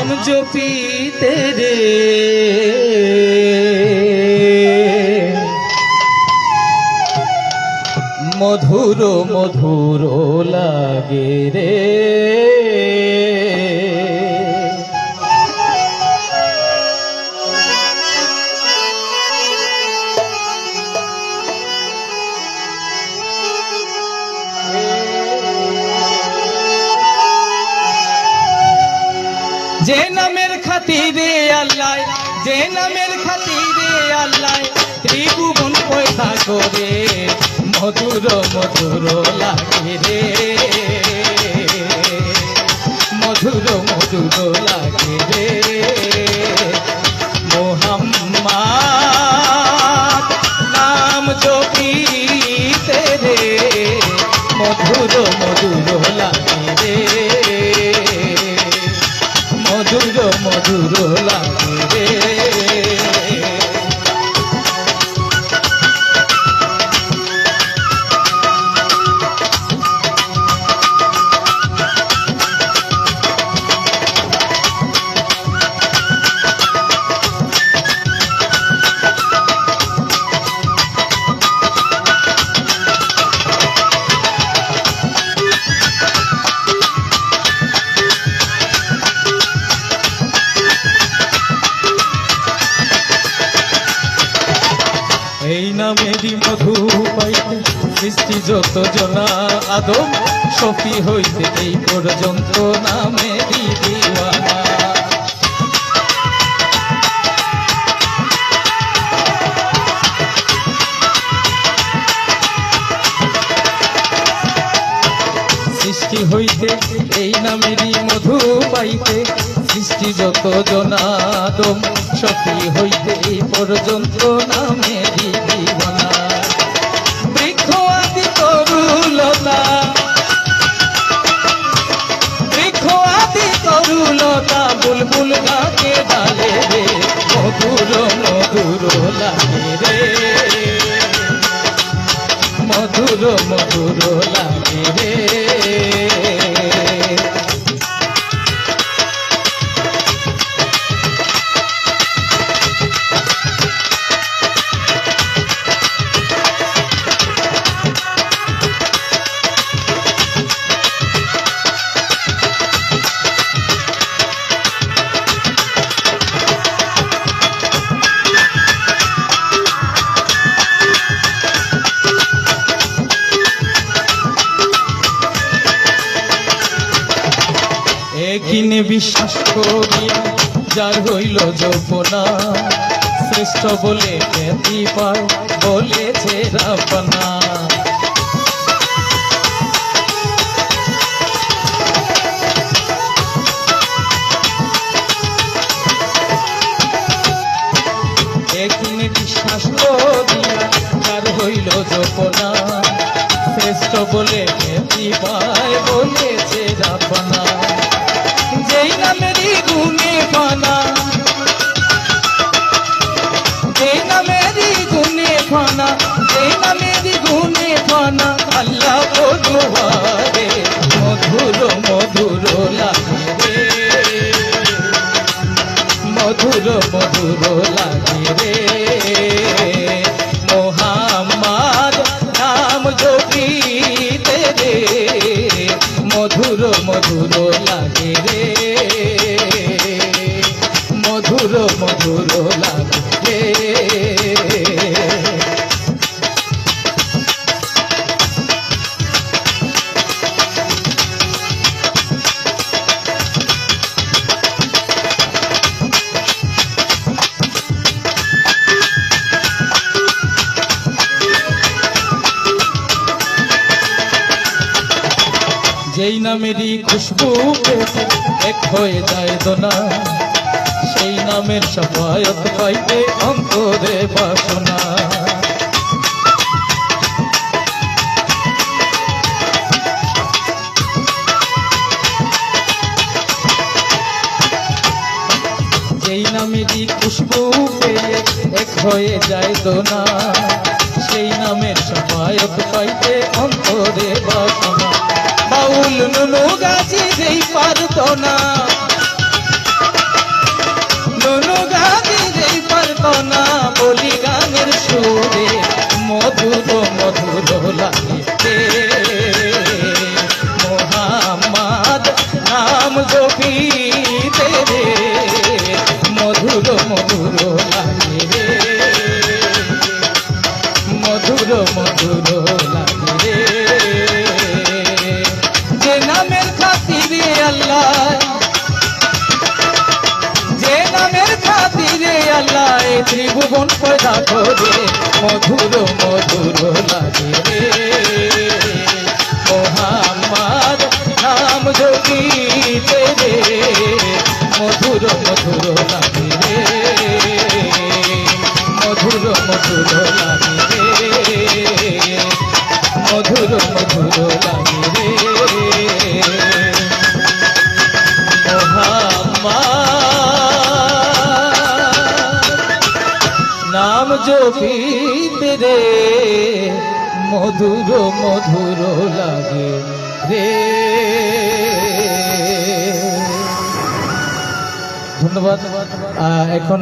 নাম জপিতে রে। মধুর মধুর লাগে রে। যে নামের খাতিরে আল্লাহ, যে নামের খাতিরে আল্লাহ, ত্রিভুবন পয়সা করে, মধুর মধুর লাগে রে। মধুর মধুর লাগে রে। মোহাম্মদ, নাম জপিতে রে। মধুর মধুর এই নামেরই মধু পাইতে সৃষ্টি যত জনা আদম সফি হইতে এই পর্যন্ত নামেরই সৃষ্টি হইতে, এই নামেরই মধু পাইতে। সৃষ্টি যত জনাদম সখী হইতে এই পর্যন্ত নামেরই দিবানা। বৃক্ষ আদি তরুলতা, বৃক্ষ আদি বুলবুল গাকে ডালে রে, মধুর মধুর লাগে রে। মধুর মধুর লাগে রে। একিনে বিশ্বাস করিয়া যার হইল যৌবনা শ্রেষ্ঠ বলে খ্যাতি পায় বলেছে একিনে বিশ্বাস করিয়া হইল যৌবনা শ্রেষ্ঠ বলে খ্যাতি বলুয়ারে মধুর মধুর লাগে মধুর মধুর লাগে যেই নামেরই খুশবু এক হয়ে যায় দোনা সেই নামের সফায়ত পাইতে অন্তরে বাসনা। যেই নামেরই খুশবু এক হয়ে যায় দোনা সেই নামের সফায়ত পাইতে অন্তরে বাসনা। নুনু গাছি যেই পারত না নুনু যেই পারত না বলি গানের সুরে, মধুর মধুর লাগে ত্রিভুবন পয়দা করে মধুর মধুর লাগে রে। মোহাম্মদ নাম রে। মধুর মধুর লাগে রে। ধন্যবাদ। এখন